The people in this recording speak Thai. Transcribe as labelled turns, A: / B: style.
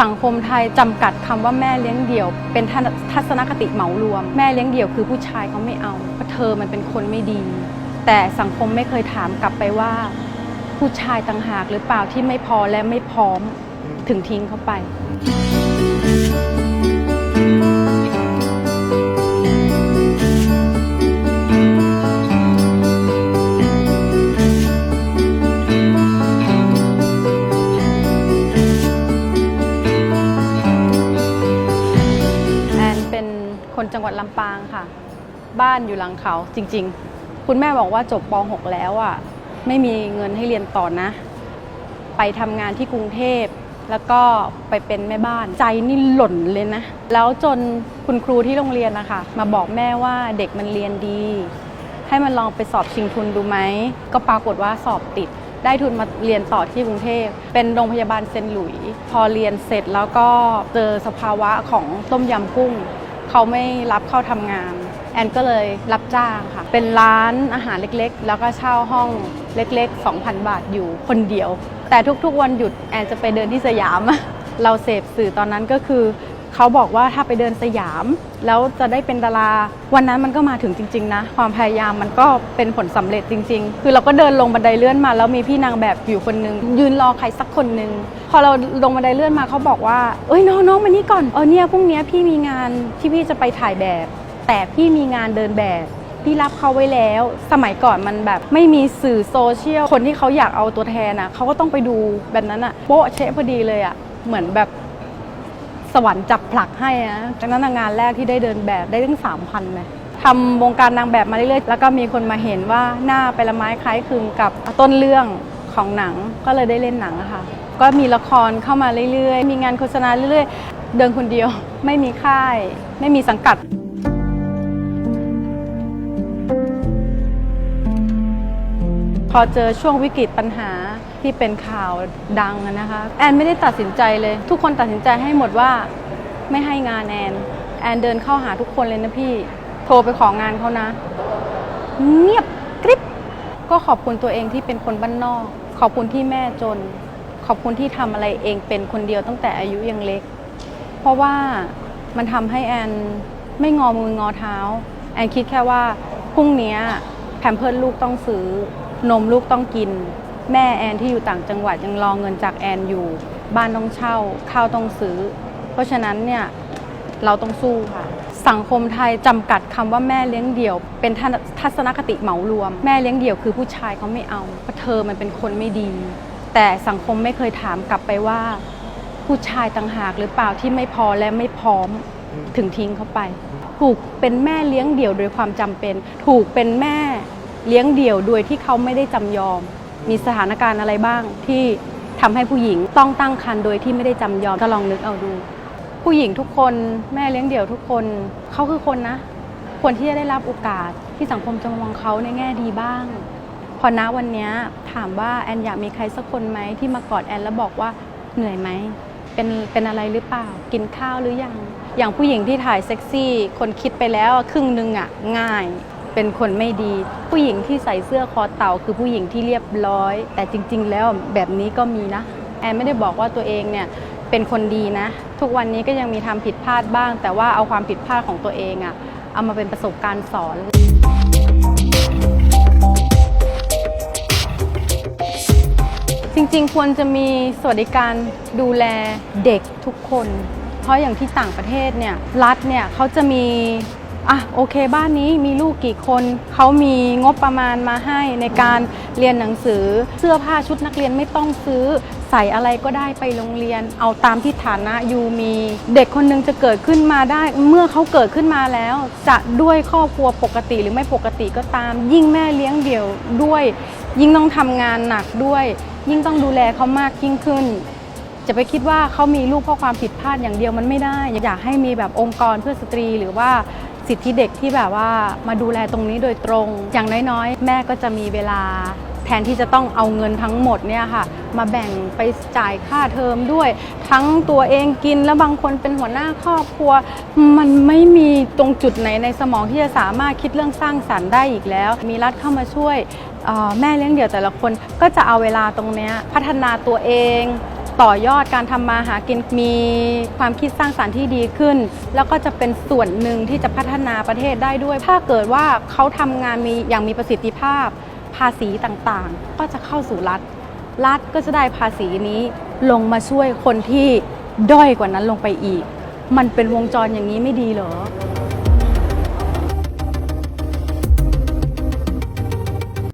A: สังคมไทยจำกัดคำว่าแม่เลี้ยงเดี่ยว เป็นทัศทัศนคติเหมารวม แม่เลี้ยงเดี่ยวคือผู้ชายเขาไม่เอาเพราะเธอมันเป็นคนไม่ดี แต่สังคมไม่เคยถามกลับไปว่า ผู้ชายต่างหากหรือเปล่าที่ไม่พอและไม่พร้อมถึงทิ้งเขาไป คนจังหวัดลำปางค่ะ บ้านอยู่หลังเขาจริงๆ คุณแม่บอกว่าจบป .6 แล้วอะไม่มีเงินให้เรียนต่อนะ ไปทำงานที่กรุงเทพแล้วก็ไปเป็นแม่บ้านใจนี่หล่นเลยนะ แล้วจนคุณครูที่โรงเรียนนะคะมาบอกแม่ว่าเด็กมันเรียนดี ให้มันลองไปสอบชิงทุนดูไหม ก็ปรากฏว่าสอบติด ได้ทุนมาเรียนต่อที่กรุงเทพ เป็นโรงพยาบาลเซนหลุยส์พอเรียนเสร็จแล้วก็เจอสภาวะของต้มยำกุ้ง เขาไม่รับเข้าทำงาน แอนก็เลยรับจ้างค่ะ เป็นร้านอาหารเล็กๆ แล้วก็เช่าห้องเล็กๆ 2,000 บาทอยู่คนเดียว แต่ทุกๆวันหยุดแอนจะไปเดินที่สยาม เราเสพสื่อตอนนั้นก็คือ เขาบอกว่าถ้าไปเดินสยาม แล้วจะได้เป็นดารา วันนั้นมันก็มาถึงจริง ๆ นะ ความพยายามมันก็เป็นผลสำเร็จจริง ๆ คือเราก็เดินลงบันไดเลื่อนมาแล้วมีพี่นางแบบอยู่คนนึง ยืนรอใครสักคนนึง พอเราลงบันไดเลื่อนมาเขาบอกว่า เอ้ยน้องน้องมานี่ก่อนเออเนี่ยพรุ่งนี้พี่มีงานที่พี่จะไปถ่ายแบบ แต่พี่มีงานเดินแบบพี่รับเขาไว้แล้ว สมัยก่อนมันแบบไม่มีสื่อโซเชียล คนที่เขาอยากเอาตัวแทนอะเขาก็ต้องไปดูแบบนั้นอะโป๊ะเชะพอดีเลยอะเหมือนแบบ สวรรค์จับผลักให้นะจากนั้นงานแรกที่ได้เดินแบบได้ตั้งสามพันเลยทำวงการนางแบบมาเรื่อยๆ แล้วก็มีคนมาเห็นว่าหน้าไปละไม้คล้ายคลึงกับต้นเรื่องของหนังก็เลยได้เล่นหนังค่ะ ก็มีละครเข้ามาเรื่อยๆ มีงานโฆษณาเรื่อยๆ เดินคนเดียวไม่มีค่าย ไม่มีสังกัดพอเจอช่วงวิกฤตปัญหา ที่เป็นข่าวดังนะคะแอนไม่ได้ตัดสินใจเลย ทุกคนตัดสินใจให้หมดว่าไม่ให้งานแอน แอนเดินเข้าหาทุกคนเลยนะพี่โทรไปของานเขานะ เงียบกริบก็ขอบคุณตัวเองที่เป็นคนบ้านนอก ขอบคุณที่แม่จน ขอบคุณที่ทำอะไรเองเป็นคนเดียวตั้งแต่อายุยังเล็ก เพราะว่ามันทำให้แอนไม่งอมืองอเท้า แอนคิดแค่ว่าพรุ่งนี้แพมเพิร์ลูกต้องซื้อนมลูกต้องกิน แม่แอนที่อยู่ต่างจังหวัดยังรอเงินจากแอนอยู่ บ้านต้องเช่าข้าวต้องซื้อ เพราะฉะนั้นเนี่ยเราต้องสู้ค่ะ สังคมไทยจำกัดคำว่าแม่เลี้ยงเดี่ยว เป็นทัศนคติเหมารวม แม่เลี้ยงเดี่ยวคือผู้ชายเขาไม่เอาเพราะเธอมันเป็นคนไม่ดี แต่สังคมไม่เคยถามกลับไปว่า ผู้ชายต่างหากหรือเปล่าที่ไม่พอและไม่พร้อมถึงทิ้งเขาไป ถูกเป็นแม่เลี้ยงเดี่ยวโดยความจำเป็น ถูกเป็นแม่เลี้ยงเดี่ยวโดยที่เขาไม่ได้จำยอม มีสถานการณ์อะไรบ้างที่ทำให้ผู้หญิงต้องตั้งครรภ์โดยที่ไม่ได้จำยอมก็ลองนึกเอาดู ผู้หญิงทุกคนแม่เลี้ยงเดี่ยวทุกคนเขาคือคนนะ ควรที่จะได้รับโอกาสที่สังคมจะมองเขาในแง่ดีบ้าง พอณวันนี้ถามว่าแอนอยากมีใครสักคนไหมที่มากอดแอนแล้วบอกว่าเหนื่อยไหมเป็นเป็นอะไรหรือเปล่า กินข้าวหรือยัง อย่างผู้หญิงที่ถ่ายเซ็กซี่ คนคิดไปแล้วครึ่งหนึงอะง่าย เป็นคนไม่ดี ผู้หญิงที่ใส่เสื้อคอเต่าคือผู้หญิงที่เรียบร้อย แต่จริง ๆ แล้วแบบนี้ก็มีนะ แอนไม่ได้บอกว่าตัวเองเนี่ยเป็นคนดีนะ ทุกวันนี้ก็ยังมีทำผิดพลาดบ้าง แต่ว่าเอาความผิดพลาดของตัวเองอะเอามาเป็นประสบการณ์สอนจริงๆ ควรจะมีสวัสดิการดูแลเด็กทุกคน เพราะอย่างที่ต่างประเทศเนี่ยรัฐเนี่ยเขาจะมี อะโอเคบ้านนี้มีลูกกี่คนเขามีงบประมาณมาให้ในการเรียนหนังสือ เสื้อผ้าชุดนักเรียนไม่ต้องซื้อใส่อะไรก็ได้ไปโรงเรียน เอาตามที่ฐานะยูมี เด็กคนหนึงจะเกิดขึ้นมาได้ เมื่อเขาเกิดขึ้นมาแล้ว จะด้วยครอบครัวปกติหรือไม่ปกติก็ตาม ยิ่งแม่เลี้ยงเดี่ยวด้วย ยิ่งต้องทำงานหนักด้วย ยิ่งต้องดูแลเขามากยิ่งขึ้นจะไปคิดว่าเขามีลูกเพราะความผิดพลาดอย่างเดียวมันไม่ได้ อยากให้มีแบบองค์กรเพื่อสตรีหรือว่า สิทธิเด็กที่แบบว่ามาดูแลตรงนี้โดยตรง อย่างน้อยๆ แม่ก็จะมีเวลา แทนที่จะต้องเอาเงินทั้งหมดเนี่ยค่ะ มาแบ่งไปจ่ายค่าเทอมด้วย ทั้งตัวเองกินแล้วบางคนเป็นหัวหน้าครอบครัว มันไม่มีตรงจุดไหนในสมองที่จะสามารถคิดเรื่องสร้างสรรค์ได้อีกแล้ว มีรัฐเข้ามาช่วยแม่เลี้ยงเดี่ยวแต่ละคนก็จะเอาเวลาตรงนี้พัฒนาตัวเอง ต่อยอดการทำมาหากินมีความคิดสร้างสารรค์ที่ดีขึ้น แล้วก็จะเป็นส่วนหนึ่งที่จะพัฒนาประเทศได้ด้วย ถ้าเกิดว่าเขาทำงานมีอย่างมีประสิทธิภาพ ภาษีต่างๆ ก็จะเข้าสู่รัฐ รัฐก็จะได้ภาษีนี้ลงมาช่วยคนที่ด้อยกว่านั้นลงไปอีก มันเป็นวงจรอย่างนี้ไม่ดีเหรอ